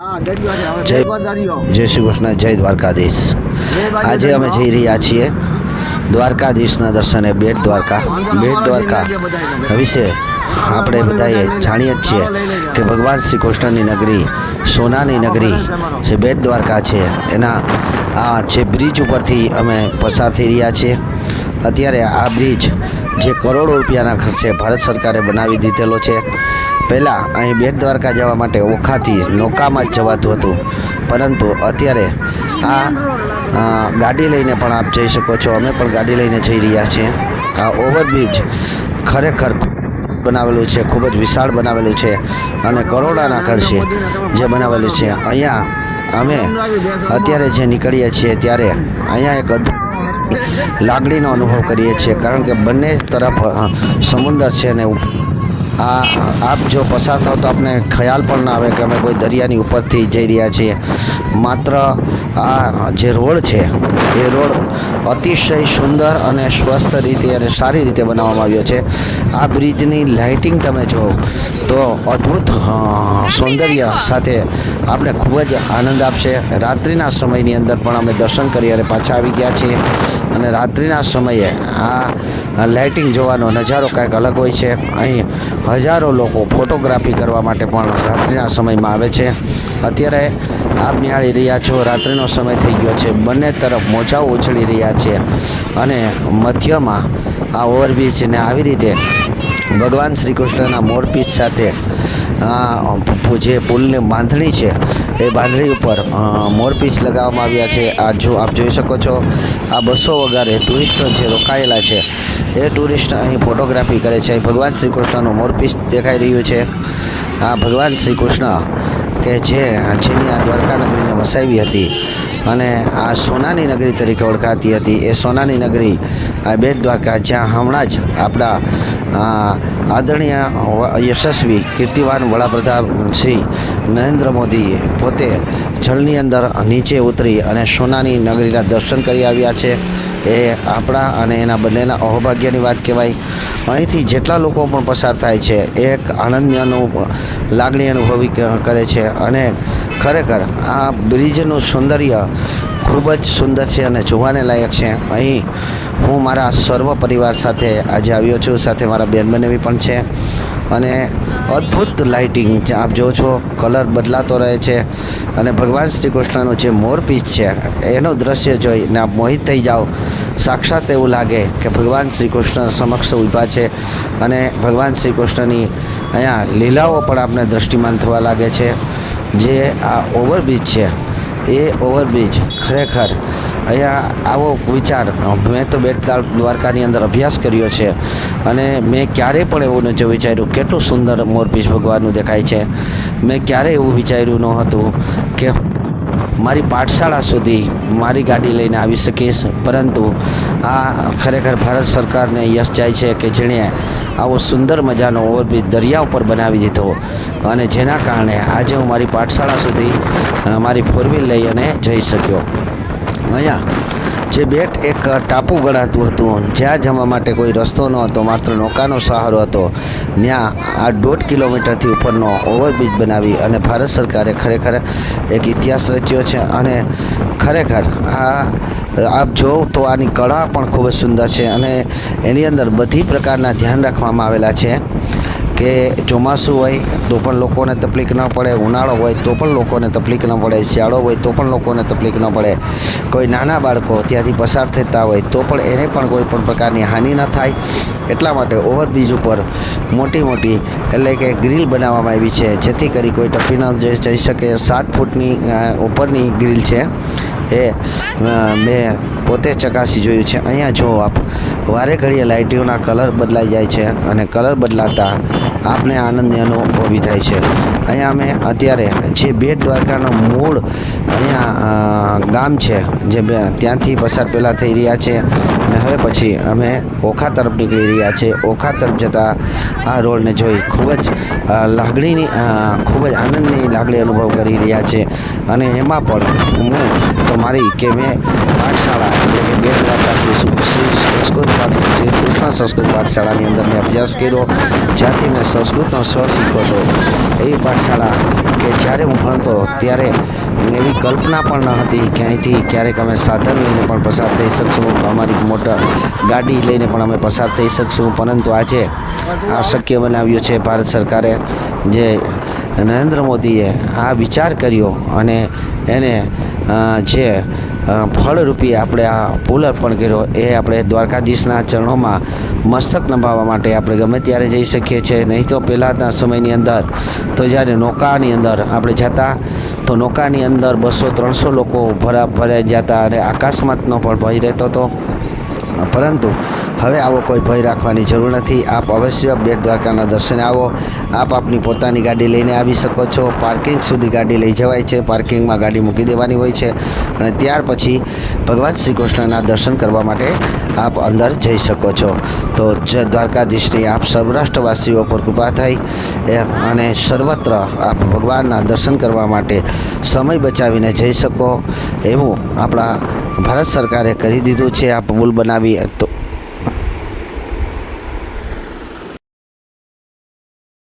જય જય શ્રી કૃષ્ણ જય દ્વારકાધીશ. આજે અમે જઈ રહ્યા છીએ દ્વારકાધીશના દર્શને બેટ દ્વારકા બેટ દ્વારકા. વિશે આપણે બધાએ જાણીએ જ છીએ કે ભગવાન શ્રી કૃષ્ણની નગરી સોનાની નગરી જે બેટ દ્વારકા છે એના આ જે બ્રિજ ઉપરથી અમે પસાર થઈ રહ્યા છીએ. અત્યારે આ બ્રિજ જે કરોડો રૂપિયાના ખર્ચે ભારત સરકારે બનાવી દીધેલો છે. પહેલાં અહીં બેટ દ્વારકા જવા માટે ઓખાથી નૌકામાં જ જવાતું હતું. પરંતુ અત્યારે આ ગાડી લઈને પણ આપ જઈ શકો છો. અમે પણ ગાડી લઈને જઈ રહ્યા છીએ. આ ઓવરબ્રિજ ખરેખર બનાવેલું છે, ખૂબ જ વિશાળ બનાવેલું છે અને કરોડાના ખર્ચે જે બનાવેલું છે. અહીંયા અમે અત્યારે જે નીકળીએ છીએ ત્યારે અહીંયા એક લાગણીનો અનુભવ કરીએ છીએ. કારણ કે બંને તરફ સમુદર છે ને ઉપ- આ આપ જો પસાર થાવ તો આપને ખ્યાલ પણ ના આવે કે અમે કોઈ દરિયાની ઉપરથી જઈ રહ્યા છીએ. માત્ર આ જે રોડ છે, એ રોડ અતિશય સુંદર અને સ્વસ્થ રીતે અને સારી રીતે બનાવવામાં આવ્યો છે. આ બ્રિજની લાઇટિંગ તમે જો, તો અદ્ભુત સૌંદર્ય સાથે આપણે ખૂબ જ આનંદ આપશે. રાત્રિના સમયની અંદર પણ અમે દર્શન કરી અને પાછા આવી ગયા છીએ. અને રાત્રિના સમયે આ લાઇટિંગ જોવાનો નજારો કાંઈક અલગ હોય છે. અહીં હજારો લોકો ફોટોગ્રાફી કરવા માટે પણ રાત્રિના સમયમાં આવે છે. અત્યારે આપ નિહાળી રહ્યા છો, રાત્રિનો સમય થઈ ગયો છે. બંને તરફ મોજાઓ ઉછળી રહ્યા છે અને મધ્યમાં આ ઓવરબ્રિજને આવી રીતે ભગવાન શ્રી કૃષ્ણના મોરપીચ સાથે જે પુલની બાંધણી છે એ બાંધણી ઉપર મોરપીચ લગાવવામાં આવ્યા છે. આ જો આપ જોઈ શકો છો આ બસો વગારે ટુરિસ્ટો જે રોકાયેલા છે એ ટુરિસ્ટ અહીં ફોટોગ્રાફી કરે છે. ભગવાન શ્રી કૃષ્ણનું મોરપીચ દેખાઈ રહ્યું છે. આ ભગવાન શ્રી કૃષ્ણ કે જે જેની આ દ્વારકા નગરીને વસાવી હતી અને આ સોનાની નગરી તરીકે ઓળખાતી હતી. એ સોનાની નગરી આ બેટ દ્વારકા જ્યાં હમણાં જ આપણા આ, આદરણીય યશસ્વી કીર્તિવાન વડાપ્રધાન શ્રી નરેન્દ્ર મોદીએ પોતે જળની અંદર નીચે ઉતરી અને સોનાની નગરીના દર્શન કરી આવ્યા છે. એ આપણા અને એના બંનેના અહોભાગ્યની વાત કહેવાય. અહીંથી જેટલા લોકો પણ પસાર થાય છે એ એક આનંદની અનુ લાગણી અનુભવી કરે છે અને ખરેખર આ બ્રિજનું સૌંદર્ય ખૂબ જ સુંદર છે અને જોવાને લાયક છે. અહીં હું મારા સર્વ પરિવાર સાથે આજે આવ્યો છું. સાથે મારા બેનબનેવી પણ છે. અને અદ્ભુત લાઇટિંગ આપ જો છો કલર બદલાતો રહે છે. અને ભગવાન શ્રી કૃષ્ણનું જે મોરપીચ છે, એનું દ્રશ્ય જોઈને આપ મોહિત થઈ જાઓ. સાક્ષાત એવું લાગે કે ભગવાન શ્રી કૃષ્ણ સમક્ષ ઊભા છે. અને ભગવાન શ્રી કૃષ્ણની અહીંયા લીલાઓ પણ આપણે દ્રષ્ટિમાન થવા લાગે છે. જે આ ઓવરબ્રિજ છે, એ ઓવરબ્રિજ ખરેખર અહીંયા આવો વિચાર. મેં તો બેટ દ્વારકાની અંદર અભ્યાસ કર્યો છે અને મેં ક્યારેય પણ એવું નથી વિચાર્યું. કેટલું સુંદર મોરપીસ ભગવાનનું દેખાય છે. મેં ક્યારેય એવું વિચાર્યું ન હતું કે મારી પાઠશાળા સુધી મારી ગાડી લઈને આવી શકીશ. પરંતુ આ ખરેખર ભારત સરકારને યશ જાય છે કે જેણે આવો સુંદર મજાનો ઓવરબ્રિજ દરિયા ઉપર બનાવી દીધો. અને જેના કારણે આજે હું મારી પાઠશાળા સુધી મારી ફોર વ્હીલ લઈ અને જઈ શક્યો. અહીંયા જે બેટ એક ટાપુ ગણાતું હતું, જ્યાં જવા માટે કોઈ રસ્તો ન હતો, માત્ર નૌકાનો સહારો હતો. ત્યાં આ દોઢ કિલોમીટરથી ઉપરનો ઓવરબ્રિજ બનાવી અને ભારત સરકારે ખરેખર એક ઇતિહાસ રચ્યો છે અને ખરેખર આ, આપ જો તો આની કળા પણ ખૂબ જ સુંદર છે અને એની અંદર બધી પ્રકારના ધ્યાન રાખવામાં આવેલા છે. કે ચોમાસું હોય તો પણ લોકોને તકલીફ ન પડે, ઉનાળો હોય તો પણ લોકોને તકલીફ ન પડે, શિયાળો હોય તો પણ લોકોને તકલીફ ન પડે. કોઈ નાના બાળકો ત્યાંથી પસાર થતા હોય તો પણ એને પણ કોઈ પણ પ્રકારની હાનિ ન થાય. એટલા માટે ઓવરબ્રિજ ઉપર મોટી મોટી એટલે કે ગ્રીલ બનાવવામાં આવી છે, જેથી કરી કોઈ ટપી ન જઈ શકે. સાત ફૂટની ઉપરની ગ્રીલ છે. એ મેં પોતે ચકાસી જોયું છે. અહીંયા જો આપ વારે ઘડીએ લાઇટીઓના કલર બદલાઈ જાય છે અને કલર બદલાતા આપને આનંદની અનુભવી થાય છે. અહીંયા અમે અત્યારે જે બેટ દ્વારકાનો મૂળ અહીંયા ગામ છે, જે ત્યાંથી પસાર પહેલાં થઈ રહ્યા છે અને હવે પછી અમે ઓખા તરફ નીકળી રહ્યા છે. ઓખા તરફ જતાં આ રોડને જોઈ ખૂબ જ લાગણીની ખૂબ જ આનંદની લાગણી અનુભવ કરી રહ્યા છે. અને એમાં પણ હું તો મારી કે મેં પાઠશાળા એટલે કે બેટ દ્વારકા શ્રી સુ- શ્રી સંસ્કૃત પાઠ શ્રી કૃષ્ણ સંસ્કૃત પાઠશાળાની અંદર મેં અભ્યાસ કર્યો. જ્યાંથી મેં સંસ્કૃતનો સ્વ શીખ્યો હતો. એવી પાઠશાળા કે જ્યારે હું ભણતો ત્યારે એવી કલ્પના પણ ન હતી કે અહીંથી ક્યારેક અમે સાધન લઈને પણ પસાર થઈ શકશું. અમારી મોટર ગાડી લઈને પણ અમે પસાર થઈ શકશું. પરંતુ આજે આ શક્ય બનાવ્યું છે ભારત સરકારે જે નરેન્દ્ર મોદીએ આ વિચાર કર્યો અને એને જે ફળરૂપી આપણે આ પુલ અર્પણ કર્યો. એ આપણે દ્વારકાધીશના ચરણોમાં મસ્તક નભાવવા માટે આપણે ગમે ત્યારે જઈ શકીએ છીએ. નહીં તો પહેલાંના સમયની અંદર તો જ્યારે નૌકાની અંદર આપણે જતા, તો નૌકાની અંદર બસો ત્રણસો લોકો ભરા ભરાઈ જતા અને આકાશમાંતનો પણ ભય રહેતો હતો. પરંતુ હવે આવો કોઈ ભય રાખવાની જરૂર નથી. આપ અવશ્ય બેટ દ્વારકાના દર્શને આવો. આપ આપની પોતાની ગાડી લઈને આવી શકો છો. પાર્કિંગ સુધી ગાડી લઈ જવાય છે. પાર્કિંગમાં ગાડી મૂકી દેવાની હોય છે. અને ત્યાર પછી ભગવાન શ્રી કૃષ્ણના દર્શન કરવા માટે આપ અંદર જઈ શકો છો. તો જય દ્વારકાધીશની આપ સૌરાષ્ટ્રવાસીઓ પર કૃપા થાય એ, અને સર્વત્ર આપ ભગવાનના દર્શન કરવા માટે સમય બચાવીને જઈ શકો. એવું આપણા ભારત સરકારે કરી દીધું છે આ પુલ બનાવી તો